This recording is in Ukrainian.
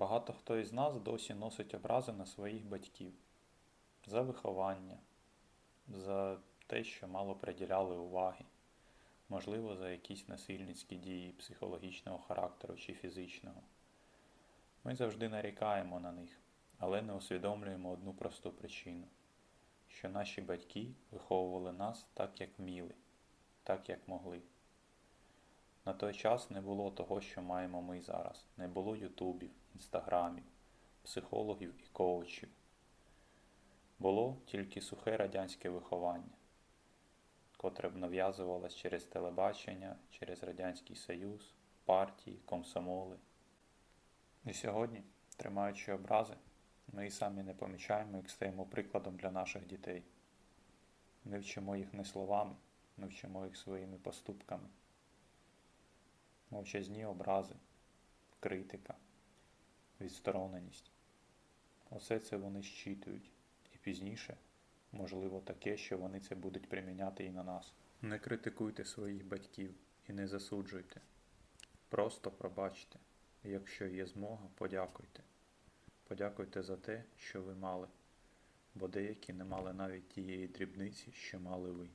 Багато хто із нас досі носить образи на своїх батьків за виховання, за те, що мало приділяли уваги, можливо, за якісь насильницькі дії психологічного характеру чи фізичного. Ми завжди нарікаємо на них, але не усвідомлюємо одну просту причину, що наші батьки виховували нас так, як вміли, так, як могли. На той час не було того, що маємо ми зараз. Не було ютубів, інстаграмів, психологів і коучів. Було тільки сухе радянське виховання, котре б нав'язувалось через телебачення, через Радянський Союз, партії, комсомоли. І сьогодні, тримаючи образи, ми і самі не помічаємо, як стаємо прикладом для наших дітей. Ми вчимо їх не словами, ми вчимо їх своїми поступками мовчазні образи, критика, відстороненість. Усе це вони щитують, і пізніше, можливо, таке, що вони це будуть приміняти і на нас. Не критикуйте своїх батьків і не засуджуйте. Просто пробачте, якщо є змога, подякуйте. Подякуйте за те, що ви мали, бо деякі не мали навіть тієї дрібниці, що мали ви.